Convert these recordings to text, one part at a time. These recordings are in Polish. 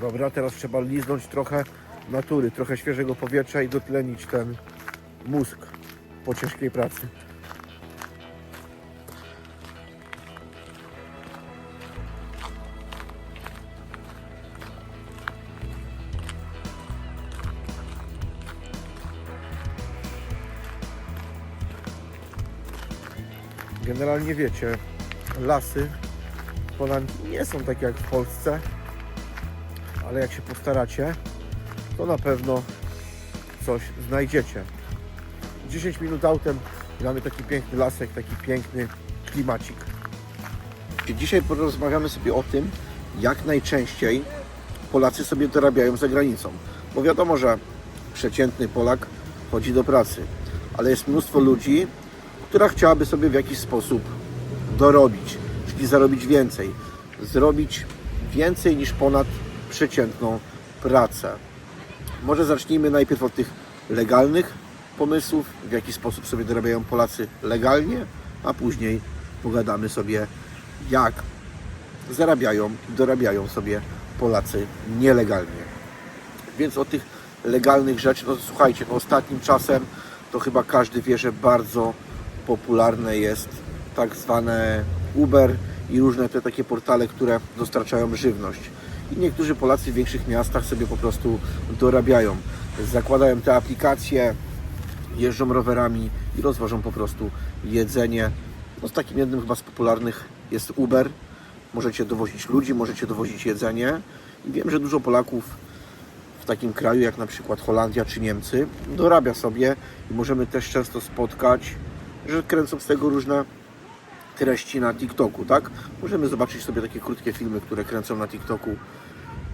Dobra, teraz trzeba liznąć trochę natury, trochę świeżego powietrza i dotlenić ten mózg po ciężkiej pracy. Generalnie wiecie, lasy w Holandii nie są takie jak w Polsce, ale jak się postaracie, to na pewno coś znajdziecie. 10 minut autem i mamy taki piękny lasek, taki piękny klimacik. Dzisiaj porozmawiamy sobie o tym, jak najczęściej Polacy sobie dorabiają za granicą. Bo wiadomo, że przeciętny Polak chodzi do pracy, ale jest mnóstwo ludzi, która chciałaby sobie w jakiś sposób dorobić, czyli zarobić więcej, zrobić więcej niż ponad przeciętną pracę. Może zacznijmy najpierw od tych legalnych pomysłów, w jaki sposób sobie dorabiają Polacy legalnie, a później pogadamy sobie, jak zarabiają i dorabiają sobie Polacy nielegalnie. Więc od tych legalnych rzeczy, no słuchajcie, no ostatnim czasem to chyba każdy wie, że bardzo popularne jest tak zwane Uber i różne te takie portale, które dostarczają żywność. I niektórzy Polacy w większych miastach sobie po prostu dorabiają. Zakładają te aplikacje, jeżdżą rowerami i rozwożą po prostu jedzenie. No z takim jednym chyba z popularnych jest Uber. Możecie dowozić ludzi, możecie dowozić jedzenie. I wiem, że dużo Polaków w takim kraju jak na przykład Holandia czy Niemcy dorabia sobie i możemy też często spotkać, że kręcą z tego różne treści na TikToku, tak? Możemy zobaczyć sobie takie krótkie filmy, które kręcą na TikToku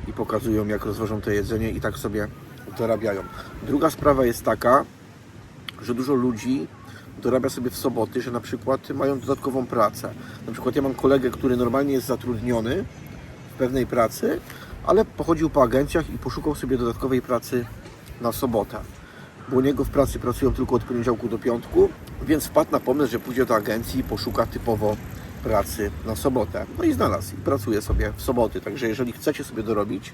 i pokazują jak rozwożą to jedzenie i tak sobie dorabiają. Druga sprawa jest taka, że dużo ludzi dorabia sobie w soboty, że na przykład mają dodatkową pracę. Na przykład ja mam kolegę, który normalnie jest zatrudniony w pewnej pracy, ale pochodził po agencjach i poszukał sobie dodatkowej pracy na sobotę. Bo u niego w pracy pracują tylko od poniedziałku do piątku, więc wpadł na pomysł, że pójdzie do agencji i poszuka typowo pracy na sobotę. No i znalazł i pracuje sobie w soboty. Także jeżeli chcecie sobie dorobić,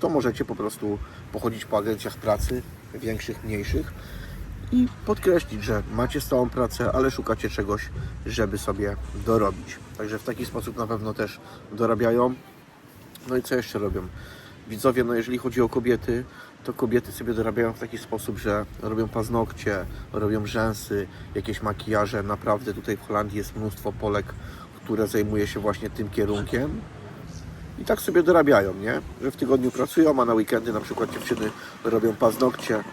to możecie po prostu pochodzić po agencjach pracy, większych, mniejszych i podkreślić, że macie stałą pracę, ale szukacie czegoś, żeby sobie dorobić. Także w taki sposób na pewno też dorabiają. No i co jeszcze robią? Widzowie, no jeżeli chodzi o kobiety, to kobiety sobie dorabiają w taki sposób, że robią paznokcie, robią rzęsy, jakieś makijaże. Naprawdę tutaj w Holandii jest mnóstwo Polek, które zajmuje się właśnie tym kierunkiem. I tak sobie dorabiają, nie? Że w tygodniu pracują, a na weekendy na przykład dziewczyny robią paznokcie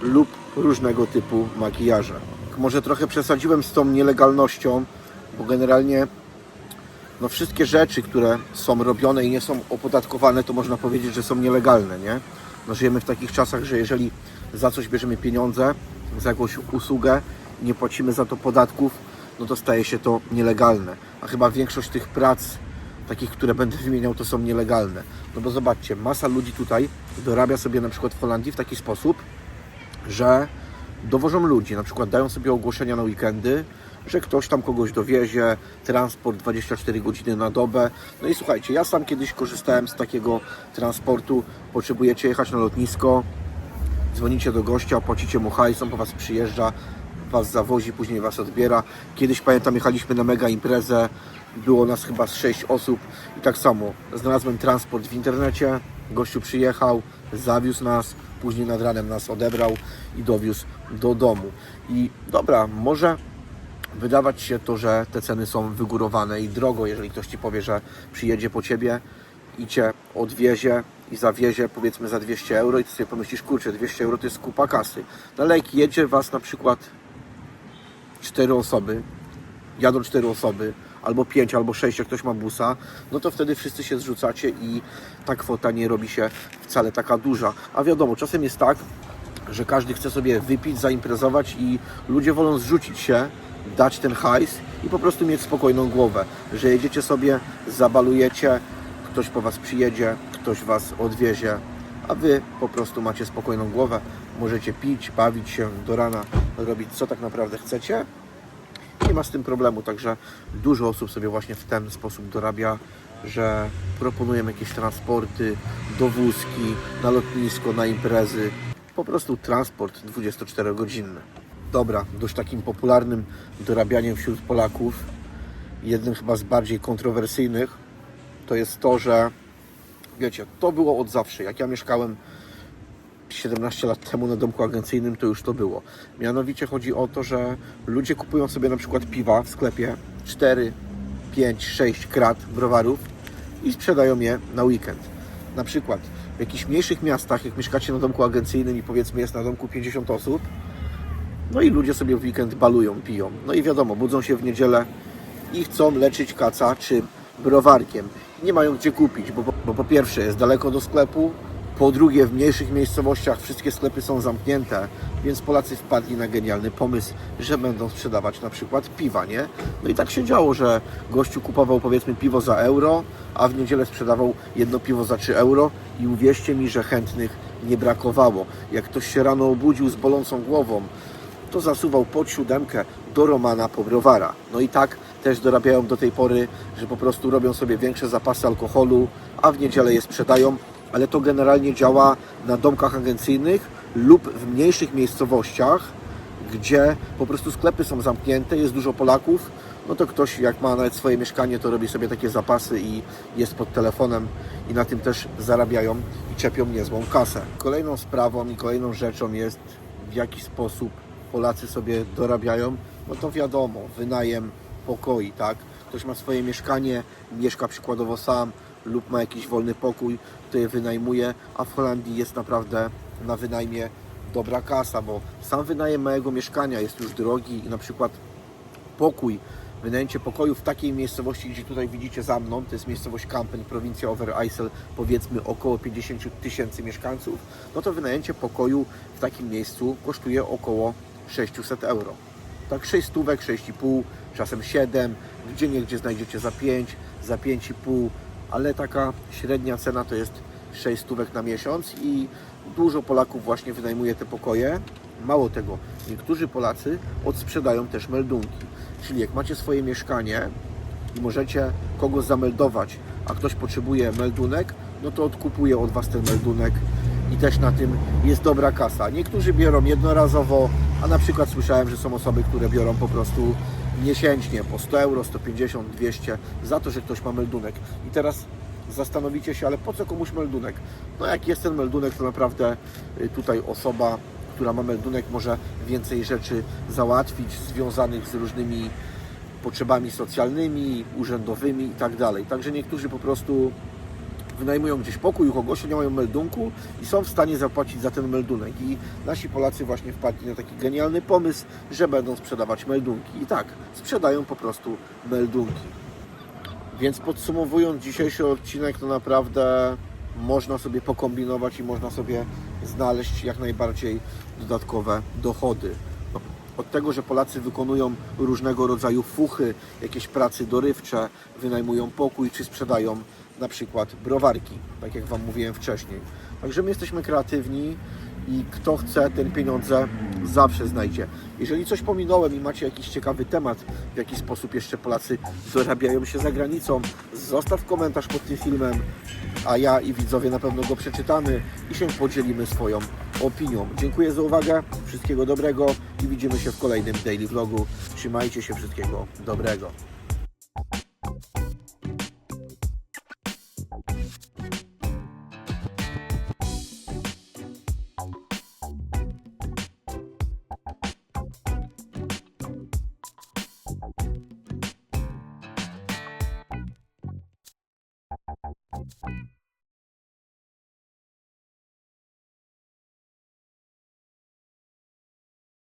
lub różnego typu makijaże. Może trochę przesadziłem z tą nielegalnością, bo generalnie no wszystkie rzeczy, które są robione i nie są opodatkowane, to można powiedzieć, że są nielegalne, nie? No żyjemy w takich czasach, że jeżeli za coś bierzemy pieniądze, za jakąś usługę nie płacimy za to podatków, no to staje się to nielegalne. A chyba większość tych prac, takich, które będę wymieniał, to są nielegalne. No bo zobaczcie, masa ludzi tutaj dorabia sobie na przykład w Holandii w taki sposób, że dowożą ludzi, na przykład dają sobie ogłoszenia na weekendy, że ktoś tam kogoś dowiezie, transport 24 godziny na dobę. No i słuchajcie, ja sam kiedyś korzystałem z takiego transportu, potrzebujecie jechać na lotnisko, dzwonicie do gościa, płacicie mu hajs, on po Was przyjeżdża, Was zawozi, później Was odbiera. Kiedyś pamiętam, jechaliśmy na mega imprezę, było nas chyba z 6 osób i tak samo znalazłem transport w internecie, gościu przyjechał, zawiózł nas, później nad ranem nas odebrał i dowiózł do domu. I dobra, może wydawać się to, że te ceny są wygórowane i drogo, jeżeli ktoś Ci powie, że przyjedzie po Ciebie i Cię odwiezie i zawiezie powiedzmy za 200 euro i Ty sobie pomyślisz, kurczę, 200 euro to jest kupa kasy. No ale jak jedzie Was na przykład 4 osoby, jadą 4 osoby, albo 5, albo 6, jak ktoś ma busa, no to wtedy wszyscy się zrzucacie i ta kwota nie robi się wcale taka duża. A wiadomo, czasem jest tak, że każdy chce sobie wypić, zaimprezować i ludzie wolą zrzucić się, dać ten hajs i po prostu mieć spokojną głowę, że jedziecie sobie, zabalujecie, ktoś po Was przyjedzie, ktoś Was odwiezie, a Wy po prostu macie spokojną głowę, możecie pić, bawić się do rana, robić co tak naprawdę chcecie nie ma z tym problemu, także dużo osób sobie właśnie w ten sposób dorabia że proponują jakieś transporty, dowózki na lotnisko, na imprezy. Po prostu transport 24-godzinny. Dobra, dość takim popularnym dorabianiem wśród Polaków, jednym chyba z bardziej kontrowersyjnych, to jest to, że wiecie, to było od zawsze. Jak ja mieszkałem 17 lat temu na domku agencyjnym, to już to było. Mianowicie chodzi o to, że ludzie kupują sobie na przykład piwa w sklepie 4, 5, 6 krat browarów i sprzedają je na weekend. Na przykład w jakichś mniejszych miastach, jak mieszkacie na domku agencyjnym i powiedzmy jest na domku 50 osób, no i ludzie sobie w weekend balują, piją. No i wiadomo, budzą się w niedzielę i chcą leczyć kaca czym? Browarkiem. Nie mają gdzie kupić, bo, bo po pierwsze jest daleko do sklepu, po drugie w mniejszych miejscowościach wszystkie sklepy są zamknięte, więc Polacy wpadli na genialny pomysł, że będą sprzedawać na przykład piwa, nie? No i tak się działo, że gościu kupował powiedzmy piwo za euro, a w niedzielę sprzedawał jedno piwo za 3 euro i uwierzcie mi, że chętnych nie brakowało. Jak ktoś się rano obudził z bolącą głową, to zasuwał pod siódemkę do Romana po browara. No i tak też dorabiają do tej pory, że po prostu robią sobie większe zapasy alkoholu, a w niedzielę je sprzedają, ale to generalnie działa na domkach agencyjnych lub w mniejszych miejscowościach, gdzie po prostu sklepy są zamknięte, jest dużo Polaków, no to ktoś jak ma nawet swoje mieszkanie, to robi sobie takie zapasy i jest pod telefonem i na tym też zarabiają i czepią niezłą kasę. Kolejną sprawą i kolejną rzeczą jest w jaki sposób Polacy sobie dorabiają, no to wiadomo, wynajem pokoi, tak? Ktoś ma swoje mieszkanie, mieszka przykładowo sam lub ma jakiś wolny pokój, to je wynajmuje, a w Holandii jest naprawdę na wynajmie dobra kasa, bo sam wynajem małego mieszkania jest już drogi i na przykład pokój, wynajęcie pokoju w takiej miejscowości, gdzie tutaj widzicie za mną, to jest miejscowość Kampen, prowincja Overijssel, powiedzmy około 50 tysięcy mieszkańców, no to wynajęcie pokoju w takim miejscu kosztuje około 600 euro. Tak 6 stówek, 6,5, czasem 7, gdzie niegdzie znajdziecie za 5, za 5,5, ale taka średnia cena to jest 6 stówek na miesiąc i dużo Polaków właśnie wynajmuje te pokoje. Mało tego, niektórzy Polacy odsprzedają też meldunki. Czyli jak macie swoje mieszkanie i możecie kogoś zameldować, a ktoś potrzebuje meldunek, no to odkupuje od Was ten meldunek i też na tym jest dobra kasa. Niektórzy biorą jednorazowo, a na przykład słyszałem, że są osoby, które biorą po prostu miesięcznie po 100 euro, 150, 200 za to, że ktoś ma meldunek. I teraz zastanowicie się, ale po co komuś meldunek? No jak jest ten meldunek, to naprawdę y, tutaj osoba, która ma meldunek może więcej rzeczy załatwić związanych z różnymi potrzebami socjalnymi, urzędowymi i tak dalej. Także niektórzy po prostu wynajmują gdzieś pokój u kogoś, nie mają meldunku i są w stanie zapłacić za ten meldunek. I nasi Polacy właśnie wpadli na taki genialny pomysł, że będą sprzedawać meldunki. I tak, sprzedają po prostu meldunki. Więc podsumowując dzisiejszy odcinek, to naprawdę można sobie pokombinować i można sobie znaleźć jak najbardziej dodatkowe dochody. Od tego, że Polacy wykonują różnego rodzaju fuchy, jakieś prace dorywcze, wynajmują pokój czy sprzedają na przykład browarki, tak jak Wam mówiłem wcześniej. Także my jesteśmy kreatywni i kto chce, ten pieniądze zawsze znajdzie. Jeżeli coś pominąłem i macie jakiś ciekawy temat, w jaki sposób jeszcze Polacy dorabiają się za granicą, zostaw komentarz pod tym filmem, a ja i widzowie na pewno go przeczytamy i się podzielimy swoją opinią. Dziękuję za uwagę, wszystkiego dobrego i widzimy się w kolejnym daily vlogu. Trzymajcie się, wszystkiego dobrego.